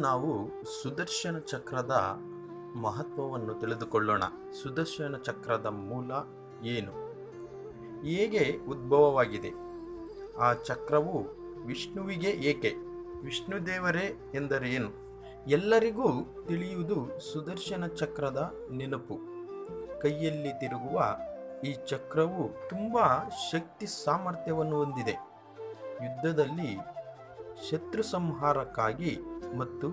ನಾವು ಸುದರ್ಶನ ಚಕ್ರದ ಮಹತ್ವವನ್ನು ತಿಳಿದುಕೊಳ್ಳೋಣ. ಸುದರ್ಶನ ಚಕ್ರದ ಮೂಲ ಏನು? ಹೇಗೆ ಉದ್ಭವವಾಗಿದೆ? ಆ ಚಕ್ರವು ವಿಷ್ಣುವಿಗೆ ಏಕೆ? ವಿಷ್ಣುದೇವರೇ ಎಂದರೆ ಏನು? ಎಲ್ಲರಿಗೂ ತಿಳಿಯುವುದು ಸುದರ್ಶನ ಚಕ್ರದ ನೆನಪು. ಕೈಯಲ್ಲಿ ತಿರುಗುವ ಈ ಚಕ್ರವು ತುಂಬ ಶಕ್ತಿ ಸಾಮರ್ಥ್ಯವನ್ನು ಹೊಂದಿದೆ. ಯುದ್ಧದಲ್ಲಿ ಶತ್ರು ಸಂಹಾರಕ್ಕಾಗಿ ಮತ್ತು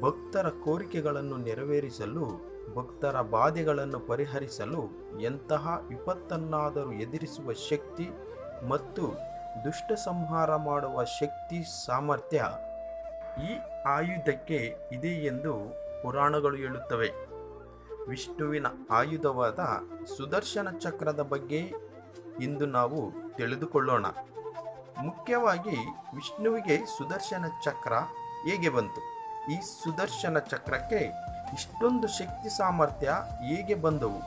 ಭಕ್ತರ ಕೋರಿಕೆಗಳನ್ನು ನೆರವೇರಿಸಲು, ಭಕ್ತರ ಬಾಧೆಗಳನ್ನು ಪರಿಹರಿಸಲು ಎಂತಹ ವಿಪತ್ತನ್ನಾದರೂ ಎದುರಿಸುವ ಶಕ್ತಿ ಮತ್ತು ದುಷ್ಟ ಸಂಹಾರ ಮಾಡುವ ಶಕ್ತಿ ಸಾಮರ್ಥ್ಯ ಈ ಆಯುಧಕ್ಕೆ ಇದೆ ಎಂದು ಪುರಾಣಗಳು ಹೇಳುತ್ತವೆ. ವಿಷ್ಣುವಿನ ಆಯುಧವಾದ ಸುದರ್ಶನ ಚಕ್ರದ ಬಗ್ಗೆ ಇಂದು ನಾವು ತಿಳಿದುಕೊಳ್ಳೋಣ. ಮುಖ್ಯವಾಗಿ ವಿಷ್ಣುವಿಗೆ ಸುದರ್ಶನ ಚಕ್ರ ಹೇಗೆ ಬಂತು? ಈ ಸುದರ್ಶನ ಚಕ್ರಕ್ಕೆ ಇಷ್ಟೊಂದು ಶಕ್ತಿ ಸಾಮರ್ಥ್ಯ ಹೇಗೆ ಬಂದವು?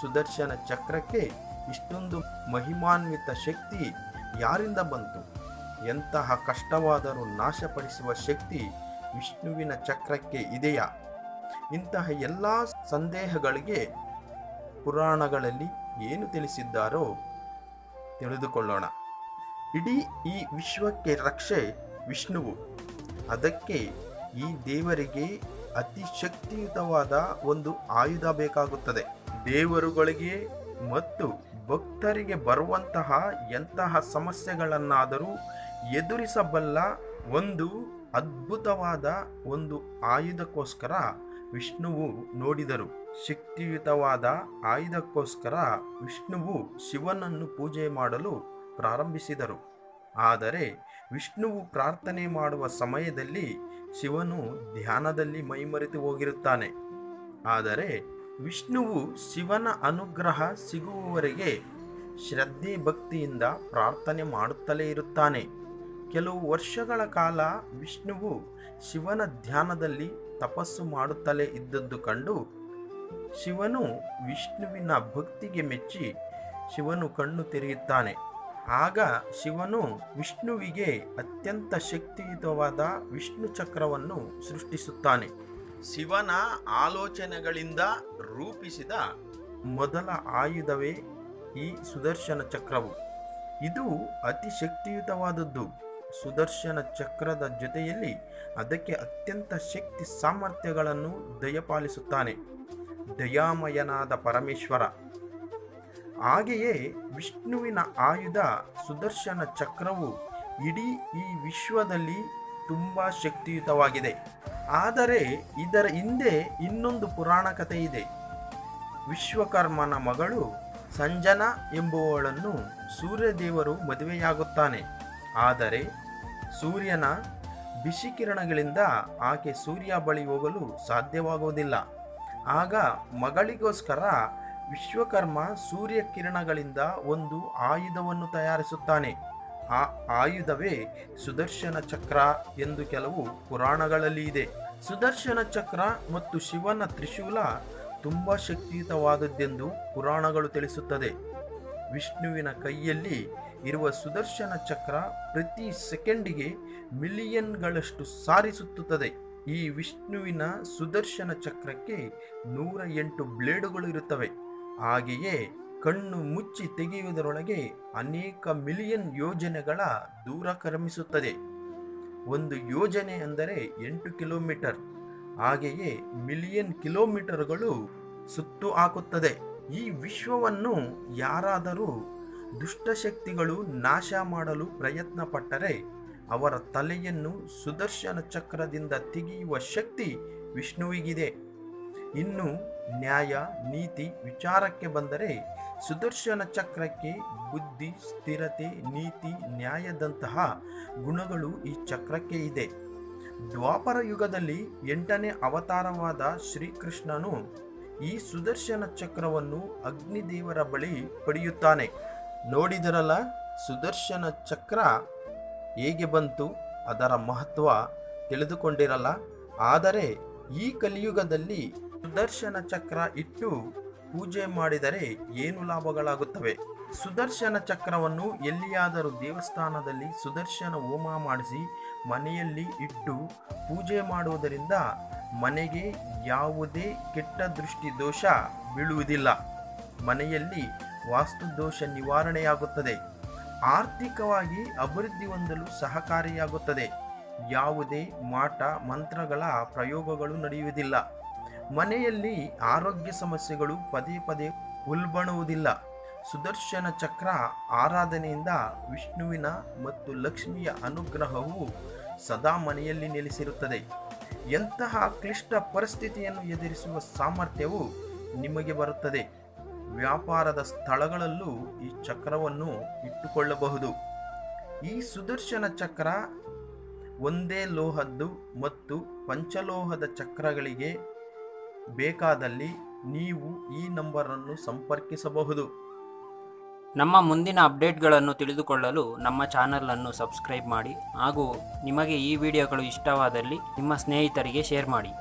ಸುದರ್ಶನ ಚಕ್ರಕ್ಕೆ ಇಷ್ಟೊಂದು ಮಹಿಮಾನ್ವಿತ ಶಕ್ತಿ ಯಾರಿಂದ ಬಂತು? ಎಂತಹ ಕಷ್ಟವಾದರೂ ನಾಶಪಡಿಸುವ ಶಕ್ತಿ ವಿಷ್ಣುವಿನ ಚಕ್ರಕ್ಕೆ ಇದೆಯಾ? ಇಂತಹ ಎಲ್ಲ ಸಂದೇಹಗಳಿಗೆ ಪುರಾಣಗಳಲ್ಲಿ ಏನು ತಿಳಿಸಿದ್ದಾರೋ ತಿಳಿದುಕೊಳ್ಳೋಣ. ಇಡೀ ಈ ವಿಶ್ವಕ್ಕೆ ರಕ್ಷೆ ವಿಷ್ಣುವು. ಅದಕ್ಕೆ ಈ ದೇವರಿಗೆ ಅತಿ ಶಕ್ತಿಯುತವಾದ ಒಂದು ಆಯುಧ ಬೇಕಾಗುತ್ತದೆ. ದೇವರುಗಳಿಗೆ ಮತ್ತು ಭಕ್ತರಿಗೆ ಬರುವಂತಹ ಎಂತಹ ಸಮಸ್ಯೆಗಳನ್ನಾದರೂ ಎದುರಿಸಬಲ್ಲ ಒಂದು ಅದ್ಭುತವಾದ ಒಂದು ಆಯುಧಕ್ಕೋಸ್ಕರ ವಿಷ್ಣುವು ನೋಡಿದರು. ಶಕ್ತಿಯುತವಾದ ಆಯುಧಕ್ಕೋಸ್ಕರ ವಿಷ್ಣುವು ಶಿವನನ್ನು ಪೂಜೆ ಮಾಡಲು ಪ್ರಾರಂಭಿಸಿದರು. ಆದರೆ ವಿಷ್ಣುವು ಪ್ರಾರ್ಥನೆ ಮಾಡುವ ಸಮಯದಲ್ಲಿ ಶಿವನು ಧ್ಯಾನದಲ್ಲಿ ಮೈಮರೆತು ಹೋಗಿರುತ್ತಾನೆ. ಆದರೆ ವಿಷ್ಣುವು ಶಿವನ ಅನುಗ್ರಹ ಸಿಗುವವರೆಗೆ ಶ್ರದ್ಧೆ ಭಕ್ತಿಯಿಂದ ಪ್ರಾರ್ಥನೆ ಮಾಡುತ್ತಲೇ ಇರುತ್ತಾನೆ. ಕೆಲವು ವರ್ಷಗಳ ಕಾಲ ವಿಷ್ಣುವು ಶಿವನ ಧ್ಯಾನದಲ್ಲಿ ತಪಸ್ಸು ಮಾಡುತ್ತಲೇ ಇದ್ದದ್ದು ಕಂಡು ಶಿವನು ವಿಷ್ಣುವಿನ ಭಕ್ತಿಗೆ ಮೆಚ್ಚಿ ಶಿವನು ಕಣ್ಣು ತೆರೆಯುತ್ತಾನೆ. ಆಗ ಶಿವನು ವಿಷ್ಣುವಿಗೆ ಅತ್ಯಂತ ಶಕ್ತಿಯುತವಾದ ವಿಷ್ಣು ಚಕ್ರವನ್ನು ಸೃಷ್ಟಿಸುತ್ತಾನೆ. ಶಿವನ ಆಲೋಚನೆಗಳಿಂದ ರೂಪಿಸಿದ ಮೊದಲ ಆಯುಧವೇ ಈ ಸುದರ್ಶನ ಚಕ್ರವು. ಇದು ಅತಿ ಶಕ್ತಿಯುತವಾದದ್ದು. ಸುದರ್ಶನ ಚಕ್ರದ ಜೊತೆಯಲ್ಲಿ ಅದಕ್ಕೆ ಅತ್ಯಂತ ಶಕ್ತಿ ಸಾಮರ್ಥ್ಯಗಳನ್ನು ದಯಪಾಲಿಸುತ್ತಾನೆ. ದಯಾಮಯನಾದ ಪರಮೇಶ್ವರ ಹಾಗೆಯೇ ವಿಷ್ಣುವಿನ ಆಯುಧ ಸುದರ್ಶನ ಚಕ್ರವು ಇಡೀ ಈ ವಿಶ್ವದಲ್ಲಿ ತುಂಬ ಶಕ್ತಿಯುತವಾಗಿದೆ. ಆದರೆ ಇದರ ಹಿಂದೆ ಇನ್ನೊಂದು ಪುರಾಣ ಕಥೆ ಇದೆ. ವಿಶ್ವಕರ್ಮನ ಮಗಳು ಸಂಜನಾ ಎಂಬುವಳನ್ನು ಸೂರ್ಯದೇವರು ಮದುವೆಯಾಗುತ್ತಾನೆ. ಆದರೆ ಸೂರ್ಯನ ಬಿಸಿ ಕಿರಣಗಳಿಂದ ಆಕೆ ಸೂರ್ಯ ಬಳಿ ಹೋಗಲು ಸಾಧ್ಯವಾಗುವುದಿಲ್ಲ. ಆಗ ಮಗಳಿಗೋಸ್ಕರ ವಿಶ್ವಕರ್ಮ ಸೂರ್ಯ ಕಿರಣಗಳಿಂದ ಒಂದು ಆಯುಧವನ್ನು ತಯಾರಿಸುತ್ತಾನೆ. ಆ ಆಯುಧವೇ ಸುದರ್ಶನ ಚಕ್ರ ಎಂದು ಕೆಲವು ಪುರಾಣಗಳಲ್ಲಿ ಇದೆ. ಸುದರ್ಶನ ಚಕ್ರ ಮತ್ತು ಶಿವನ ತ್ರಿಶೂಲ ತುಂಬ ಶಕ್ತಿಯುತವಾದದ್ದೆಂದು ಪುರಾಣಗಳು ತಿಳಿಸುತ್ತದೆ. ವಿಷ್ಣುವಿನ ಕೈಯಲ್ಲಿ ಇರುವ ಸುದರ್ಶನ ಚಕ್ರ ಪ್ರತಿ ಸೆಕೆಂಡಿಗೆ ಮಿಲಿಯನ್ಗಳಷ್ಟು ಸಾರಿಸುತ್ತದೆ ಈ ವಿಷ್ಣುವಿನ ಸುದರ್ಶನ ಚಕ್ರಕ್ಕೆ ನೂರ ಎಂಟು ಬ್ಲೇಡುಗಳು ಇರುತ್ತವೆ. ಹಾಗೆಯೇ ಕಣ್ಣು ಮುಚ್ಚಿ ತೆಗೆಯುವುದರೊಳಗೆ ಅನೇಕ ಮಿಲಿಯನ್ ಯೋಜನೆಗಳ ದೂರ ಕ್ರಮಿಸುತ್ತದೆ. ಒಂದು ಯೋಜನೆ ಅಂದರೆ ಎಂಟು ಕಿಲೋಮೀಟರ್. ಹಾಗೆಯೇ ಮಿಲಿಯನ್ ಕಿಲೋಮೀಟರ್ಗಳು ಸುತ್ತು ಹಾಕುತ್ತದೆ. ಈ ವಿಶ್ವವನ್ನು ಯಾರಾದರೂ ದುಷ್ಟಶಕ್ತಿಗಳು ನಾಶ ಮಾಡಲು ಪ್ರಯತ್ನ ಪಟ್ಟರೆ ಅವರ ತಲೆಯನ್ನು ಸುದರ್ಶನ ಚಕ್ರದಿಂದ ತೆಗೆಯುವ ಶಕ್ತಿ ವಿಷ್ಣುವಿಗಿದೆ. ಇನ್ನು ನ್ಯಾಯ, ನೀತಿ ವಿಚಾರಕ್ಕೆ ಬಂದರೆ ಸುದರ್ಶನ ಚಕ್ರಕ್ಕೆ ಬುದ್ಧಿ, ಸ್ಥಿರತೆ, ನೀತಿ, ನ್ಯಾಯದಂತಹ ಗುಣಗಳು ಈ ಚಕ್ರಕ್ಕೆ ಇದೆ. ದ್ವಾಪರ ಯುಗದಲ್ಲಿ ಎಂಟನೇ ಅವತಾರವಾದ ಶ್ರೀಕೃಷ್ಣನು ಈ ಸುದರ್ಶನ ಚಕ್ರವನ್ನು ಅಗ್ನಿದೇವರ ಬಳಿ ಪಡೆಯುತ್ತಾನೆ. ನೋಡಿದರಲ್ಲ, ಸುದರ್ಶನ ಚಕ್ರ ಹೇಗೆ ಬಂತು, ಅದರ ಮಹತ್ವ ತಿಳಿದುಕೊಂಡಿರಲ್ಲ. ಆದರೆ ಈ ಕಲಿಯುಗದಲ್ಲಿ ಸುದರ್ಶನ ಚಕ್ರ ಇಟ್ಟು ಪೂಜೆ ಮಾಡಿದರೆ ಏನು ಲಾಭಗಳಾಗುತ್ತವೆ? ಸುದರ್ಶನ ಚಕ್ರವನ್ನು ಎಲ್ಲಿಯಾದರೂ ದೇವಸ್ಥಾನದಲ್ಲಿ ಸುದರ್ಶನ ಹೋಮ ಮಾಡಿಸಿ ಮನೆಯಲ್ಲಿ ಇಟ್ಟು ಪೂಜೆ ಮಾಡುವುದರಿಂದ ಮನೆಗೆ ಯಾವುದೇ ಕೆಟ್ಟ ದೃಷ್ಟಿ ದೋಷ ಬೀಳುವುದಿಲ್ಲ. ಮನೆಯಲ್ಲಿ ವಾಸ್ತು ದೋಷ ನಿವಾರಣೆಯಾಗುತ್ತದೆ. ಆರ್ಥಿಕವಾಗಿ ಅಭಿವೃದ್ಧಿ ಹೊಂದಲು ಸಹಕಾರಿಯಾಗುತ್ತದೆ. ಯಾವುದೇ ಮಾಟ, ಮಂತ್ರಗಳ ಪ್ರಯೋಗಗಳು ನಡೆಯುವುದಿಲ್ಲ. ಮನೆಯಲ್ಲಿ ಆರೋಗ್ಯ ಸಮಸ್ಯೆಗಳು ಪದೇ ಪದೇ ಉಲ್ಬಣುವುದಿಲ್ಲ. ಸುದರ್ಶನ ಚಕ್ರ ಆರಾಧನೆಯಿಂದ ವಿಷ್ಣುವಿನ ಮತ್ತು ಲಕ್ಷ್ಮಿಯ ಅನುಗ್ರಹವು ಸದಾ ಮನೆಯಲ್ಲಿ ನೆಲೆಸಿರುತ್ತದೆ. ಎಂತಹ ಕ್ಲಿಷ್ಟ ಪರಿಸ್ಥಿತಿಯನ್ನು ಎದುರಿಸುವ ಸಾಮರ್ಥ್ಯವು ನಿಮಗೆ ಬರುತ್ತದೆ. ವ್ಯಾಪಾರದ ಸ್ಥಳಗಳಲ್ಲೂ ಈ ಚಕ್ರವನ್ನು ಇಟ್ಟುಕೊಳ್ಳಬಹುದು. ಈ ಸುದರ್ಶನ ಚಕ್ರ ಒಂದೇ ಲೋಹದ್ದು ಮತ್ತು ಪಂಚಲೋಹದ ಚಕ್ರಗಳಿಗೆ ಬೇಕಾದಲ್ಲಿ ನೀವು ಈ ನಂಬರನ್ನು ಸಂಪರ್ಕಿಸಬಹುದು. ನಮ್ಮ ಮುಂದಿನ ಅಪ್ಡೇಟ್ಗಳನ್ನು ತಿಳಿದುಕೊಳ್ಳಲು ನಮ್ಮ ಚಾನಲನ್ನು ಸಬ್ಸ್ಕ್ರೈಬ್ ಮಾಡಿ ಹಾಗೂ ನಿಮಗೆ ಈ ವಿಡಿಯೋಗಳು ಇಷ್ಟವಾದಲ್ಲಿ ನಿಮ್ಮ ಸ್ನೇಹಿತರಿಗೆ ಶೇರ್ ಮಾಡಿ.